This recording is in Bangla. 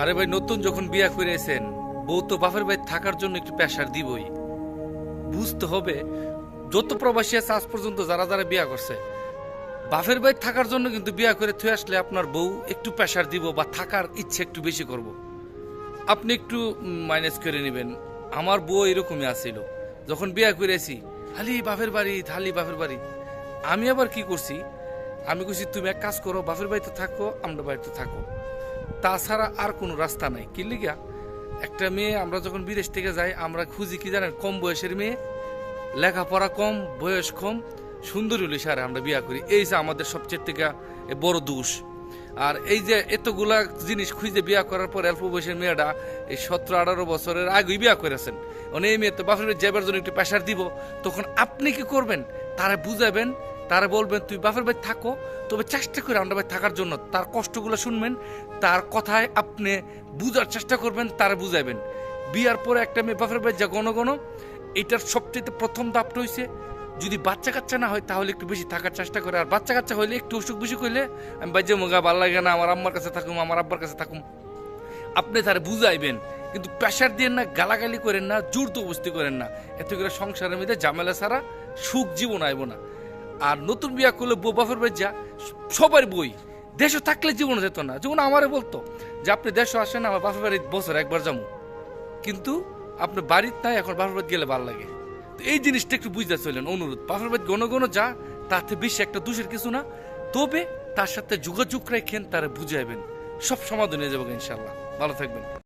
আরে ভাই, নতুন যখন বিয়া করেছেন বউ তো বাপের বাড়ি থাকার জন্য একটু প্রেশার দিবই। বুঝতে হবে, যত প্রবাসী আছে আজ পর্যন্ত যারা যারা বিয়া করছে, বাপের বাড়ি থাকার জন্য কিন্তু বিয়া করে থুয়ে আসলে আপনার বউ একটু প্রেশার দিব বা থাকার ইচ্ছে একটু বেশি করব। আপনি একটু মাইনাস করে নেবেন। আমার বউ এরকমই আসছিল যখন বিয়া করেছি হালি বাপের বাড়ি, হালি বাপের বাড়ি। আমি আবার কি করছি? আমি কইছি, তুমি এক কাজ করো, বাপের বাড়িতে থাকো, আমরা বাড়িতে থাকো। তাছাড়া আর কোনো রাস্তা নাই। কি লিগা? একটা মেয়ে, আমরা যখন বিদেশ থেকে যাই, আমরা খুঁজি কি জানেন, কম বয়সের মেয়ে, লেখাপড়া কম, বয়স কম, সুন্দরী হলে সারে আমরা বিয়া করি। এই যে আমাদের সবচেয়ে থেকে বড় দোষ। আর এই যে এতগুলা জিনিস খুঁজে বিয়া করার পর অল্প বয়সের মেয়েটা এই সতেরো, আঠারো বছরের আগেই বিয়া করেছেন। মানে এই মেয়ে তো বাপের জন্য একটু প্রেশার দিব। তখন আপনি কি করবেন? তারা বুঝাবেন তারা বলবেন, তুই বাপের বাড়ি থাকো। তবে চেষ্টা করে আমরা বাড়ি থাকার জন্য তার কষ্টগুলো শুনবেন, তার কথায় আপনি বুঝার চেষ্টা করবেন, তারা বুঝাবেন বিয়ার পরে একটা মেয়ে বাপের বাড়ি যা গণ গণ এটার সবচেয়ে প্রথম দাপটা হয়েছে যদি বাচ্চা কাচ্চা না হয় তাহলে একটু বেশি থাকার চেষ্টা করে, আর বাচ্চা কাচ্চা হইলে একটু অসুখ বিসুখ হইলে, আমি বাজ্যে মোগা ভালো লাগে না, আমার আম্মার কাছে থাকুম, আমার আব্বার কাছে থাকুম। আপনি তারা বুঝাইবেন, কিন্তু প্রেশার দিয়ে না, গালাগালি করেন না, জোর দবস্তি করেন না। এত করে সংসারের মধ্যে ঝামেলা ছাড়া সুখ জীবন আইব না। আর নতুন বিয়া করলে বউ বাপের বাড়ি যা সবার বই। দেশে থাকলে জীবন যেত না। যেমন আমারে বলতো যে, আপনি দেশে আসেন, আমার বাপের বাড়ি বছর একবার যাব। কিন্তু আপনি বাড়িতে নাই, এখন বাপের বাড়ি গেলে ভালো লাগে। তো এই জিনিসটা একটু বুঝতে চলেন অনুরোধ। বাপের বাড়ি গণ গণ যা, তাতে বেশি একটা দোষের কিছু না। তবে তার সাথে যোগাযোগ রেখেন, তারা বুঝাইবেন। সব সমাধান হয়ে যাবে ইনশাল্লাহ ভালো থাকবেন।